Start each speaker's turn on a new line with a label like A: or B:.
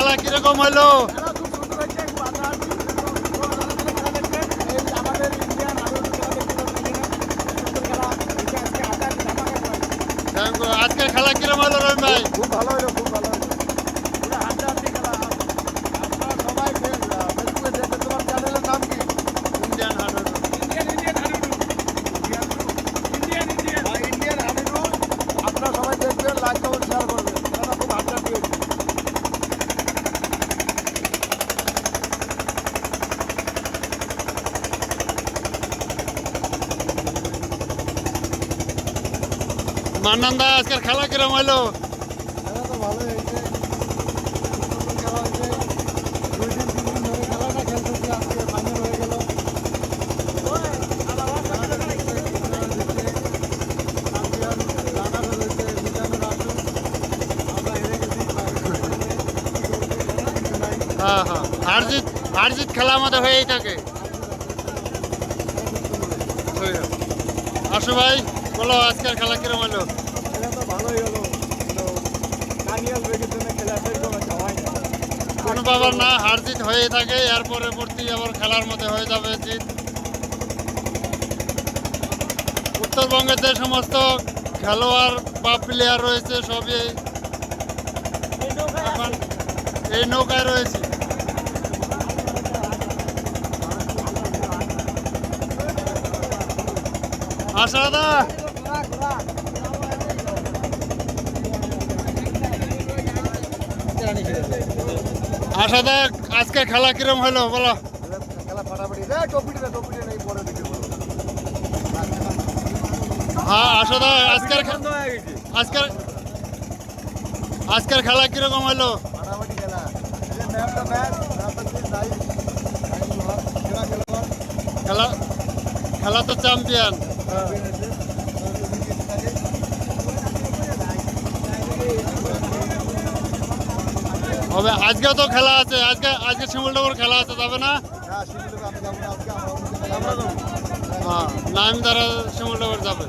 A: খেলা
B: আজকে
A: Thank you. আজকের খেলা কীরকম হলো রহিম ভাই?
B: খুব ভালো হলো
A: মান্নান দা আজকের খেলা কীরকম হলো
B: হয়ে
A: হ্যাঁ হ্যাঁ। হারজিত হারজিত খেলা আমাদের হয়েই থাকে। আসু ভাই। বলো আজকের খেলা কীরকম হলো?
B: ভালোই হলো। কানিয়াল বেগের জন্য খেলা সেরকম একটা হয়নি
A: কোনো ব্যাপার না হারজিত হয়ে থাকে এর পরবর্তী আবার খেলার মধ্যে হয়ে যাবে জিত। উত্তরবঙ্গের যে সমস্ত খেলোয়াড় বা প্লেয়ার রয়েছে সবই এখন এই নৌকায় রয়েছে। আশা দা আশা দা আজকে খেলা কিরম হলো, বলো। হ্যাঁ আশা দা আজকের
B: হয়ে
A: আজকের আজকের খেলা কীরকম হলো?
B: খেলা খেলা খেলোয়াড়
A: খেলা খেলা তো চ্যাম্পিয়ন। হবে আজকে তো খেলা আছে আজকে আজকে শিমুলনগর খেলা আছে যাবে না
B: না
A: আমি তারা শিমুলনগর যাবে